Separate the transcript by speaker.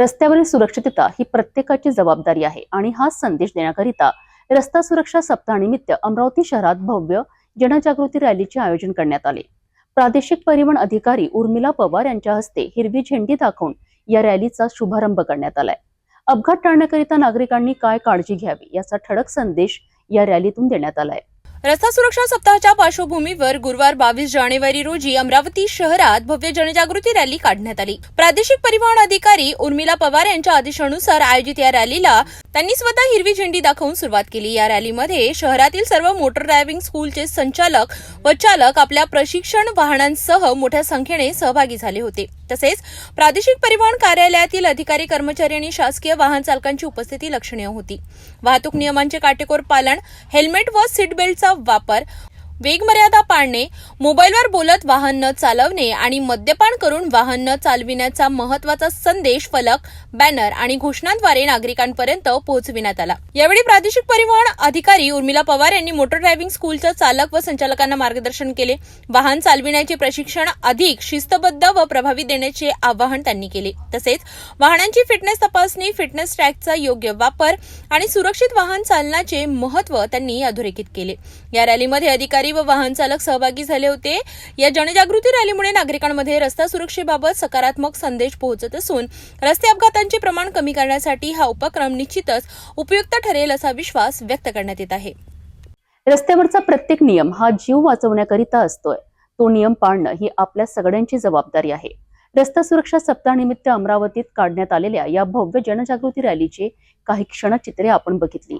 Speaker 1: रस्त्यावरील सुरक्षितता ही प्रत्येकाची जबाबदारी आहे आणि हा संदेश देण्याकरिता रस्ता सुरक्षा सप्ताहानिमित्त अमरावती शहरात भव्य जनजागृती रॅलीचे आयोजन करण्यात आले. प्रादेशिक परिवहन अधिकारी उर्मिला पवार यांच्या हस्ते हिरवी झेंडी दाखवून या रॅलीचा शुभारंभ करण्यात आलाय. अपघात टाळण्याकरिता नागरिकांनी काय काळजी घ्यावी याचा ठळक संदेश या रॅलीतून देण्यात आलाय.
Speaker 2: रस्ता सुरक्षा सप्ताहाच्या पार्श्वभूमीवर गुरुवार बावीस जानेवारी रोजी अमरावती शहरात भव्य जनजागृती रॅली काढण्यात आली. प्रादेशिक परिवहन अधिकारी उर्मिला पवार यांच्या आदेशानुसार आयोजित या रॅलीला त्यांनी स्वतः हिरवी झेंडी दाखवून सुरुवात केली. या रॅलीमध्ये शहरातील सर्व मोटर ड्रायव्हिंग स्कूलचे संचालक व चालक आपल्या प्रशिक्षण वाहनांसह मोठ्या संख्येने सहभागी झाले होते. तसेच प्रादेशिक परिवहन कार्यालयातील अधिकारी कर्मचारी आणि शासकीय वाहन चालकांची उपस्थिती लक्षणीय होती. वाहतूक नियमांचे काटेकोर पालन हेल्मेट व सीट बेल्टचा वापर वेगमर्यादा पाळणे मोबाईलवर बोलत वाहन न चालवणे आणि मद्यपान करून वाहन न चालविण्याचा महत्त्वाचा संदेश फलक बॅनर आणि घोषणांद्वारे नागरिकांपर्यंत पोहोचविण्यात आला. यावेळी प्रादेशिक परिवहन अधिकारी उर्मिला पवार यांनी मोटर ड्रायव्हिंग स्कूलच्या चालक व संचालकांना मार्गदर्शन केले. वाहन चालविण्याचे प्रशिक्षण अधिक शिस्तबद्ध व प्रभावी देण्याचे आवाहन त्यांनी केले. तसेच वाहनांची फिटनेस तपासणी फिटनेस ट्रॅकचा योग्य वापर आणि सुरक्षित वाहन चालनाचे महत्त्व त्यांनी अधोरेखित केले. या रॅलीमध्ये अधिकारी व वाहन चालक सहभागी झाले होते. या जनजागृती रॅलीमुळे नागरिकांमध्ये रस्ता सुरक्षेबाबत सकारात्मक संदेश पोहोचत असून रस्ते अपघातांचे प्रमाण कमी करण्यासाठी हा उपक्रम निश्चितच उपयुक्त ठरेल असा विश्वास व्यक्त करण्यात येत आहे.
Speaker 1: रस्त्यावरचा प्रत्येक नियम हा जीव वाचवण्याकरिता असतोय. तो नियम पाळणं ही आपल्या सगळ्यांची जबाबदारी आहे. रस्ता सुरक्षा सप्ताहानिमित्त अमरावतीत काढण्यात आलेल्या या भव्य जनजागृती रॅलीचे काही क्षणचित्रे आपण बघितली.